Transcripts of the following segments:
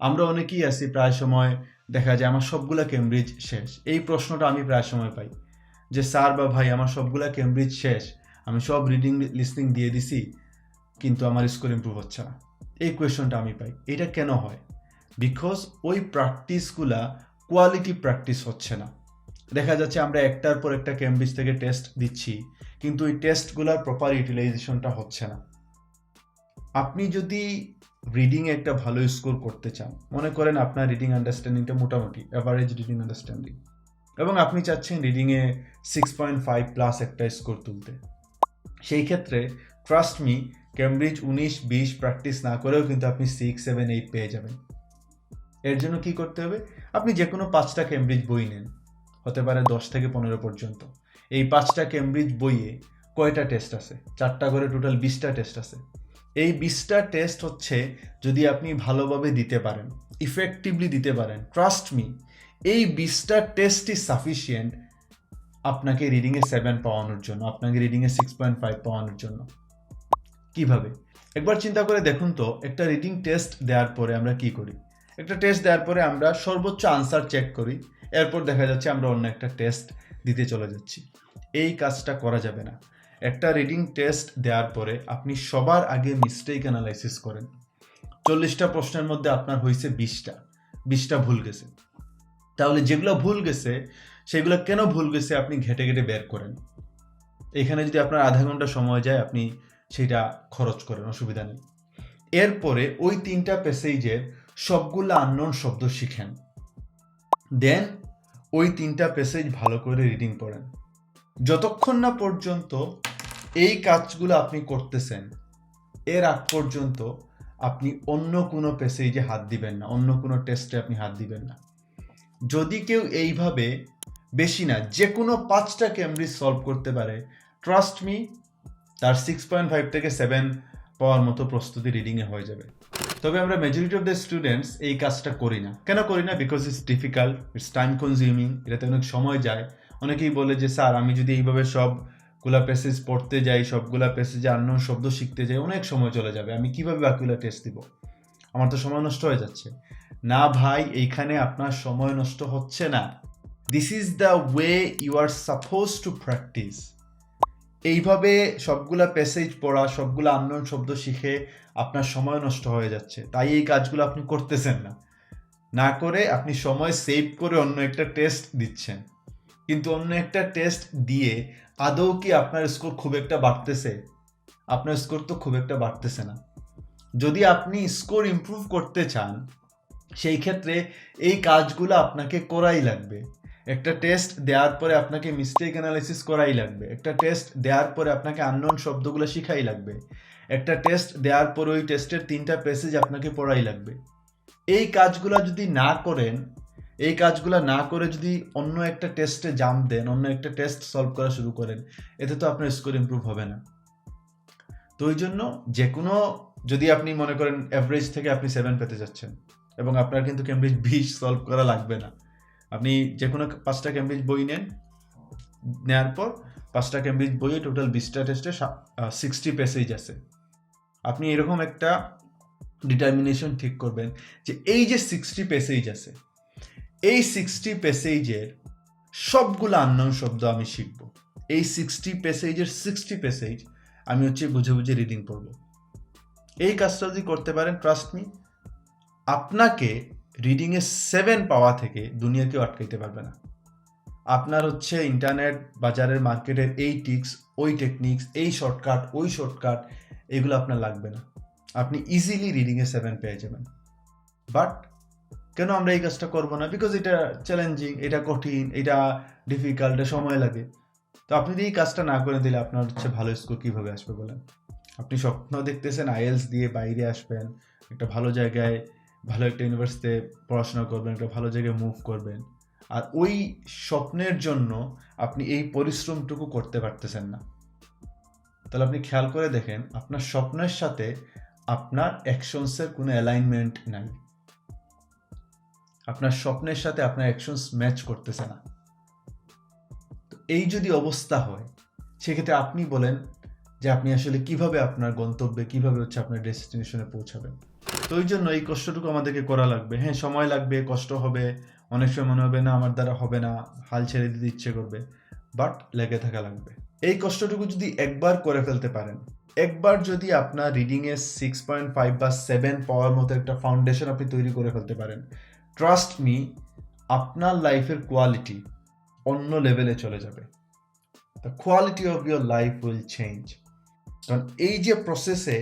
আমরা অনেকেই আছি প্রায় সময় দেখা যায় আমার সবগুলা কেমব্রিজ শেষ। এই প্রশ্নটা আমি প্রায় সময় পাই যে, স্যার বা ভাই, আমার সবগুলা কেমব্রিজ শেষ। আমি সব রিডিং লিসনিং দিয়ে দিছি, কিন্তু আমার স্কোর ইম্প্রুভ হচ্ছে না। এই কোয়েশনটা আমি পাই। এটা কেন হয়? বিকজ ওই প্র্যাকটিসগুলা কোয়ালিটি প্র্যাকটিস হচ্ছে না। দেখা যাচ্ছে আমরা একটার পর একটা কেমব্রিজ থেকে টেস্ট দিচ্ছি, কিন্তু ওই টেস্টগুলোর প্রপার ইউটিলাইজেশনটা হচ্ছে না। আপনি যদি রিডিংয়ে একটা ভালো স্কোর করতে চান, মনে করেন আপনার রিডিং আন্ডারস্ট্যান্ডিংটা মোটামুটি অ্যাভারেজ রিডিং আন্ডারস্ট্যান্ডিং এবং আপনি চাচ্ছেন রিডিংয়ে সিক্স পয়েন্ট ফাইভ প্লাস একটা স্কোর তুলতে। সেই ক্ষেত্রে ট্রাস্ট মি ক্যামব্রিজ উনিশ, বিশ প্র্যাকটিস না করেও কিন্তু আপনি সিক্স সেভেন এইট পেয়ে যাবেন। এর জন্য কি করতে হবে? আপনি যে কোনো পাঁচটা ক্যামব্রিজ বই নেন, হতে পারে দশ থেকে পনেরো পর্যন্ত। এই পাঁচটা ক্যামব্রিজ বইয়ে কয়টা টেস্ট আছে? চারটা করে টোটাল বিশটা টেস্ট আছে। এই বিশটা টেস্ট হচ্ছে যদি আপনি ভালোভাবে দিতে পারেন ইফেক্টিভলি দিতে পারেন ট্রাস্ট মি এই বিশটা টেস্টই সাফিসিয়েন্ট আপনাকে রিডিংয়ে সেভেন পাওয়ানোর জন্য, আপনাকে রিডিংয়ে সিক্স পয়েন্ট ফাইভ পাওয়ানোর জন্য। কীভাবে? একবার চিন্তা করে দেখুন তো, একটা রিডিং টেস্ট দেওয়ার পরে আমরা কি করি? একটা টেস্ট দেওয়ার পরে আমরা সর্বোচ্চ আনসার চেক করি, এরপর দেখা যাচ্ছে আমরা অন্য একটা টেস্ট দিতে চলে যাচ্ছি। এই কাজটা করা যাবে না। একটা রিডিং টেস্ট দেওয়ার পরে আপনি সবার আগে মিস্টেক অ্যানালাইসিস করেন। চল্লিশটা প্রশ্নের মধ্যে আপনার হয়েছে বিশটা। বিশটা ভুল গেছে। তাহলে যেগুলো ভুল গেছে, সেগুলো কেন ভুল গেছে আপনি ঘেটে ঘেটে বের করেন? এখানে যদি আপনার আধা ঘণ্টা সময় যায়, আপনি সেটা খরচ করেন, অসুবিধা নেই। এরপরে ওই তিনটা প্যাসেজের সবগুলো আননোন শব্দ শিখেন। দেন ওই তিনটা প্যাসেজ ভালো করে রিডিং পড়েন। যতক্ষণ না পর্যন্ত এই কাজগুলো আপনি করতেছেন, এর আগ পর্যন্ত আপনি অন্য কোনো প্যাসেজে হাত দিবেন না, অন্য কোনো টেস্টে আপনি হাত দিবেন না। যদি কেউ এইভাবে বেশি না, যে কোনো পাঁচটা ক্যামব্রিজ সলভ করতে পারে ট্রাস্ট মি তার সিক্স পয়েন্ট ফাইভ থেকে সেভেন পাওয়ার মতো প্রস্তুতি রিডিংয়ে হয়ে যাবে। তবে আমরা মেজরিটি অফ দ্য স্টুডেন্টস এই কাজটা করি না। কেন করি না? Because it's difficult it's time consuming এটাতে অনেক সময় যায়। অনেকেই বলে যে, স্যার, আমি যদি এইভাবে সবগুলা প্যাসেজ পড়তে যাই, সবগুলা প্যাসেজে অন্য শব্দ শিখতে যাই, অনেক সময় চলে যাবে। আমি কীভাবে বাকিগুলো টেস্ট দিব? আমার তো সময় নষ্ট হয়ে যাচ্ছে। না ভাই, এইখানে আপনার সময় নষ্ট হচ্ছে না। This is the way you are suppose to practice এইভাবে সবগুলা প্যাসেজ পড়া, সবগুলো আননোন শব্দ শিখে আপনার সময় নষ্ট হয়ে যাচ্ছে। তাই এই কাজগুলো আপনি করতেছেন না। না করে আপনি সময় সেভ করে অন্য একটা টেস্ট দিচ্ছেন। কিন্তু অন্য একটা টেস্ট দিয়ে আদৌ কি আপনার স্কোর খুব একটা বাড়তেছে? আপনার স্কোর তো খুব একটা বাড়তেছে না। যদি আপনি স্কোর ইমপ্রুভ করতে চান, সেই ক্ষেত্রে এই কাজগুলো আপনাকে করাই লাগবে। একটা টেস্ট দেওয়ার পরে আপনাকে মিস্টেক অ্যানালাইসিস করাই লাগবে। একটা টেস্ট দেওয়ার পরে আপনাকে আননোন শব্দগুলো শিখাই লাগবে। একটা টেস্ট দেওয়ার পরে ওই টেস্টের তিনটা পেসেজ আপনাকে পড়াই লাগবে। এই কাজগুলো যদি না করেন এই কাজগুলো না করে যদি অন্য একটা টেস্টে জাম্প দেন, অন্য একটা টেস্ট সলভ করা শুরু করেন, এতে তো আপনার স্কোর ইমপ্রুভ হবে না। তো ওই জন্য যে কোনো যদি আপনি মনে করেন অ্যাভারেজ থেকে আপনি সেভেন পেতে যাচ্ছেন, এবং আপনার কিন্তু ক্যামব্রিজ বিশ সলভ করা লাগবে না। আপনি যে কোনো পাঁচটা ক্যামব্রিজ বই নেন নেওয়ার পর পাঁচটা ক্যামব্রিজ বইয়ে টোটাল বিশটা টেস্টে সিক্সটি পেসেজ আছে। আপনি এরকম একটা ডিটারমিনেশন ঠিক করবেন যে এই যে সিক্সটি পেসেজ আছে এই সিক্সটি পেসেজের সবগুলো আননোন শব্দ আমি শিখব। এই সিক্সটি পেসেজের সিক্সটি পেসেজ আমি হচ্ছে বুঝে বুঝে রিডিং পড়ব এই কাজটা যদি করতে পারেন ট্রাস্ট মি আপনাকে রিডিংয়ে সেভেন পাওয়া থেকে দুনিয়া কেউ আটকাইতে পারবে না। আপনার হচ্ছে ইন্টারনেট বাজারের মার্কেটের এই টিক্স, ওই টেকনিক্স এই শর্টকাট ওই শর্টকাট এগুলো আপনার লাগবে না। আপনি ইজিলি রিডিংয়ে সেভেন পেয়ে যাবেন। বাট কেন আমরা এই কাজটা করব না? বিকজ এটা চ্যালেঞ্জিং এটা কঠিন, এটা ডিফিকাল্ট সময় লাগে। তো আপনি যদি এই কাজটা না করে দিলে আপনার হচ্ছে ভালো স্কোর কীভাবে আসবে বলেন? আপনি স্বপ্ন দেখতেছেন আইএলস দিয়ে বাইরে আসবেন, একটা ভালো জায়গায়, ভালো একটা ইউনিভার্সিটিতে পড়াশোনা করবেন, একটা ভালো জায়গায় মুভ করবেন। আর ওই স্বপ্নের জন্য আপনি এই পরিশ্রমটুকু করতে পারতেছেন না। তাহলে আপনি খেয়াল করে দেখেন, আপনার স্বপ্নের সাথে আপনার অ্যাকশনসের কোনো অ্যালাইনমেন্ট নাই। আপনার স্বপ্নের সাথে আপনার অ্যাকশনস ম্যাচ করতেছে না। তো এই যদি অবস্থা হয়, সেক্ষেত্রে আপনি বলেন যে আপনি আসলে কীভাবে আপনার গন্তব্যে, কীভাবে হচ্ছে আপনার ডেস্টিনেশনে পৌঁছাবেন। তো ওই জন্য এই কষ্টটুকু আমাদেরকে করা লাগবে। হ্যাঁ সময় লাগবে, কষ্ট হবে, অনেক সময় মনে হবে না, আমার দ্বারা হবে না, হাল ছেড়ে দিতে ইচ্ছে করবে বাট লেগে থাকা লাগবে। এই কষ্টটুকু যদি একবার করে ফেলতে পারেন একবার যদি আপনার রিডিংয়ে সিক্স পয়েন্ট ফাইভ বা সেভেন পাওয়ার মতো একটা ফাউন্ডেশন আপনি তৈরি করে ফেলতে পারেন ট্রাস্ট মি আপনার লাইফের কোয়ালিটি অন্য লেভেলে চলে যাবে। The quality of your life will change কারণ এই যে প্রসেসে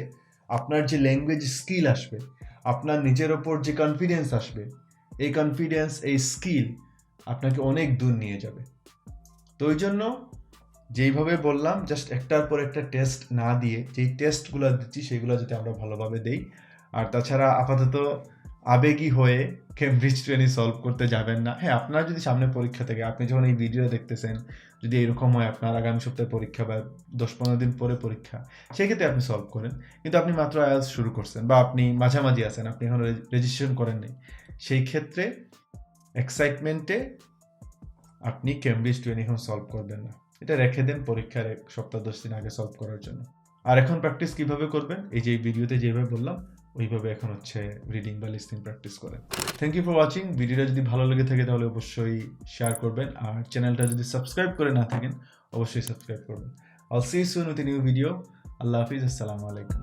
আপনার যে ল্যাঙ্গুয়েজ স্কিল আসবে, আপনার নিজের ওপর যে কনফিডেন্স আসবে, এই কনফিডেন্স এই স্কিল আপনাকে অনেক দূর নিয়ে যাবে। তো ওই জন্য যেইভাবে বললাম জাস্ট একটার পর একটা টেস্ট না দিয়ে যেই টেস্টগুলো দিচ্ছি, সেগুলো যাতে আমরা ভালোভাবে দেই। আর তাছাড়া আপাতত আবেগী হয়ে কেমব্রিজ ট্রেনিং সলভ করতে যাবেন না। হ্যাঁ আপনার যদি সামনে পরীক্ষা থেকে, আপনি যখন এই ভিডিও দেখতেছেন, যদি এরকম হয় আপনার আগামী সপ্তাহে পরীক্ষা বা দশ পনেরো দিন পরে পরীক্ষা, সেক্ষেত্রে আপনি সলভ করেন। কিন্তু আপনি মাত্র আয়ালস শুরু করছেন বা আপনি মাঝামাঝি আছেন, আপনি এখন রেজিস্ট্রেশন করেন নাই। সেই ক্ষেত্রে এক্সাইটমেন্টে আপনি কেমব্রিজ টুয়েন এখন সলভ করবেন না। এটা রেখে দেন পরীক্ষার এক সপ্তাহ, দশ দিন আগে সলভ করার জন্য। আর এখন প্র্যাকটিস কীভাবে করবেন? এই যে ভিডিওতে যেভাবে বললাম, ওইভাবে এখন হচ্ছে রিডিং বা লিসনিং প্র্যাকটিস করেন। থ্যাংক ইউ ফর ওয়াচিং ভিডিওটা যদি ভালো লেগে থাকে তাহলে অবশ্যই শেয়ার করবেন। আর চ্যানেলটা যদি সাবস্ক্রাইব করে না থাকেন, অবশ্যই সাবস্ক্রাইব করবেন। I'll see soon with new video আল্লাহ হাফিজ। আসসালামু আলাইকুম।